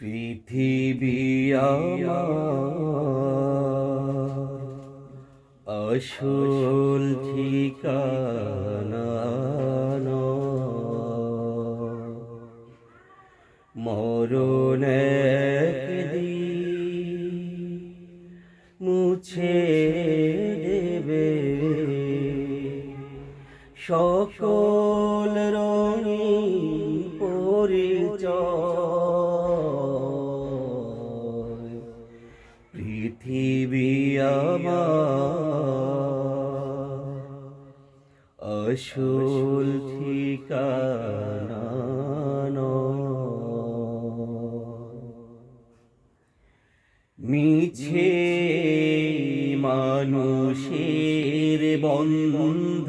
পৃথিবী আসল ঠিকানা। মরণ মুছে দেবে সকল রঙিন পরিচয় পৃথিবী আসল ঠিকানা। মিছে মানুষের বন্ধ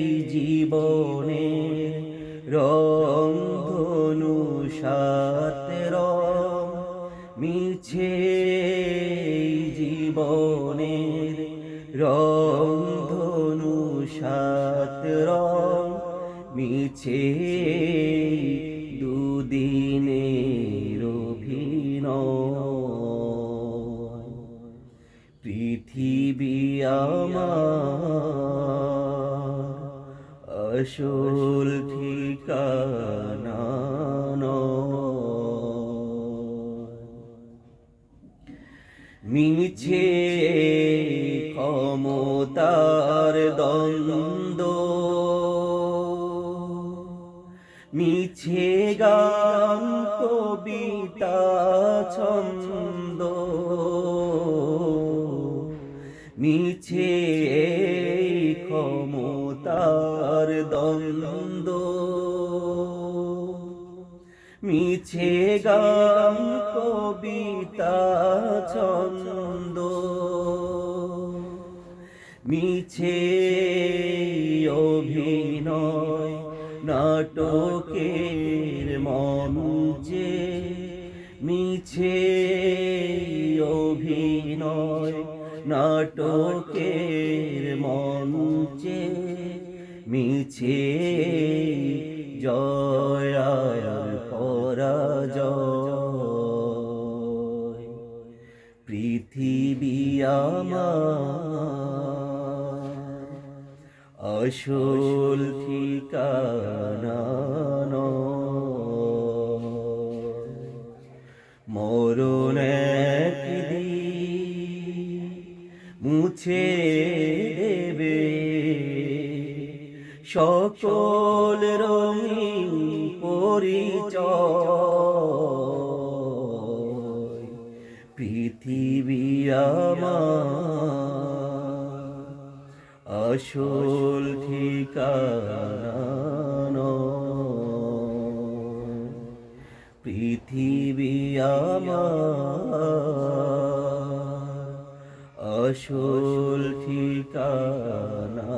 জীবনে রং ধনু রং মিছে জীবনের রং ধনু সাত রং মিছে দুদিনে অভিনয়। পৃথিবী আমার আসল ঠিকানা। মিছে ক্ষমতার দ্বন্দ্ব মিছে গান কবিতা ছন্দ মিছে ক্ষমতার দ্বন্দ্ব। মিছে গান কবিতা ছন্দ। মিছে অভিনয় নাটকের মঞ্চে। মিছে অভিনয় নাটকের মঞ্চে মিছে জয় পরাজয় পৃথিবী আমার আসল ঠিকানা। মরণ সকল রঙিন পরিচয় পৃথিবী আমার আসল ঠিকানা। পৃথিবী আমার আসল ঠিকানা